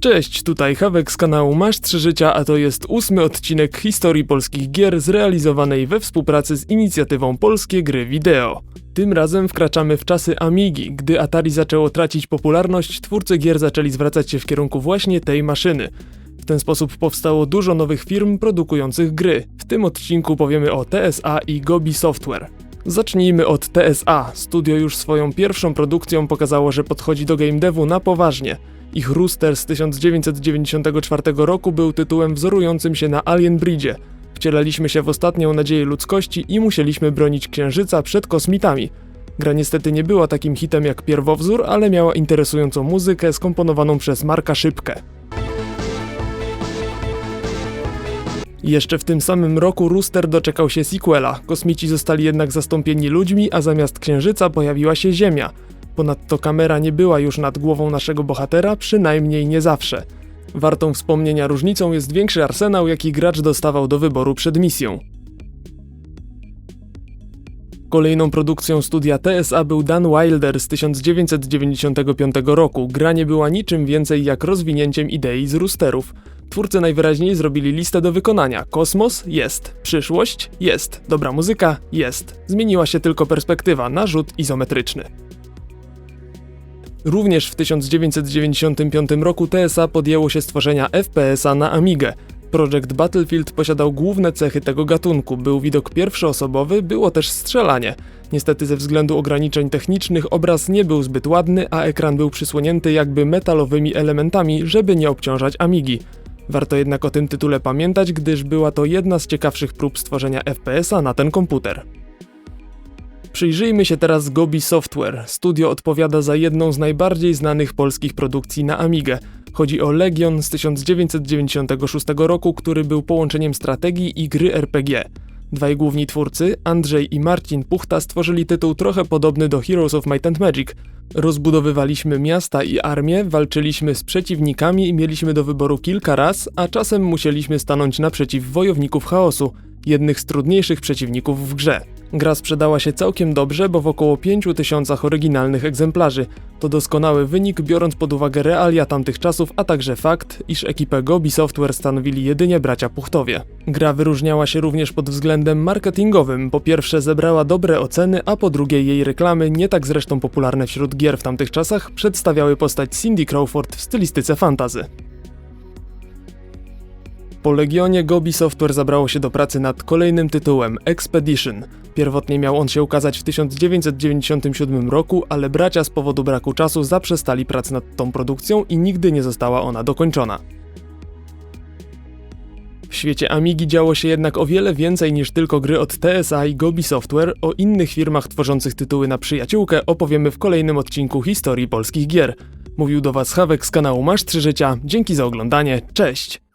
Cześć, tutaj Hawek z kanału Masz 3 Życia, a to jest ósmy odcinek historii polskich gier zrealizowanej we współpracy z inicjatywą Polskie Gry Wideo. Tym razem wkraczamy w czasy Amigi. Gdy Atari zaczęło tracić popularność, twórcy gier zaczęli zwracać się w kierunku właśnie tej maszyny. W ten sposób powstało dużo nowych firm produkujących gry. W tym odcinku powiemy o TSA i Gobi Software. Zacznijmy od TSA. Studio już swoją pierwszą produkcją pokazało, że podchodzi do game devu na poważnie. Ich Rooster z 1994 roku był tytułem wzorującym się na Alien Bridge. Wcielaliśmy się w ostatnią nadzieję ludzkości i musieliśmy bronić Księżyca przed kosmitami. Gra niestety nie była takim hitem jak pierwowzór, ale miała interesującą muzykę skomponowaną przez Marka Szybkę. Jeszcze w tym samym roku Rooster doczekał się sequela. Kosmici zostali jednak zastąpieni ludźmi, a zamiast Księżyca pojawiła się Ziemia. Ponadto kamera nie była już nad głową naszego bohatera, przynajmniej nie zawsze. Wartą wspomnienia różnicą jest większy arsenał, jaki gracz dostawał do wyboru przed misją. Kolejną produkcją studia TSA był Dan Wilder z 1995 roku. Gra nie była niczym więcej jak rozwinięciem idei z roosterów. Twórcy najwyraźniej zrobili listę do wykonania. Kosmos? Jest. Przyszłość? Jest. Dobra muzyka? Jest. Zmieniła się tylko perspektywa na rzut izometryczny. Również w 1995 roku TSA podjęło się stworzenia FPS-a na Amigę. Projekt Battlefield posiadał główne cechy tego gatunku. Był widok pierwszoosobowy, było też strzelanie. Niestety ze względu ograniczeń technicznych obraz nie był zbyt ładny, a ekran był przysłonięty jakby metalowymi elementami, żeby nie obciążać Amigi. Warto jednak o tym tytule pamiętać, gdyż była to jedna z ciekawszych prób stworzenia FPS-a na ten komputer. Przyjrzyjmy się teraz Gobi Software. Studio odpowiada za jedną z najbardziej znanych polskich produkcji na Amigę. Chodzi o Legion z 1996 roku, który był połączeniem strategii i gry RPG. Dwaj główni twórcy, Andrzej i Marcin Puchta, stworzyli tytuł trochę podobny do Heroes of Might and Magic. Rozbudowywaliśmy miasta i armię, walczyliśmy z przeciwnikami i mieliśmy do wyboru kilka raz, a czasem musieliśmy stanąć naprzeciw wojowników chaosu, jednych z trudniejszych przeciwników w grze. Gra sprzedała się całkiem dobrze, bo w około 5000 oryginalnych egzemplarzy. To doskonały wynik, biorąc pod uwagę realia tamtych czasów, a także fakt, iż ekipę Gobi Software stanowili jedynie bracia Puchtowie. Gra wyróżniała się również pod względem marketingowym. Po pierwsze zebrała dobre oceny, a po drugie jej reklamy, nie tak zresztą popularne wśród gier w tamtych czasach, przedstawiały postać Cindy Crawford w stylistyce fantazy. Po Legionie Gobi Software zabrało się do pracy nad kolejnym tytułem Expedition. Pierwotnie miał on się ukazać w 1997 roku, ale bracia z powodu braku czasu zaprzestali pracy nad tą produkcją i nigdy nie została ona dokończona. W świecie Amigi działo się jednak o wiele więcej niż tylko gry od TSA i Gobi Software. O innych firmach tworzących tytuły na przyjaciółkę opowiemy w kolejnym odcinku historii polskich gier. Mówił do Was Hawek z kanału Masz 3 Życia. Dzięki za oglądanie. Cześć!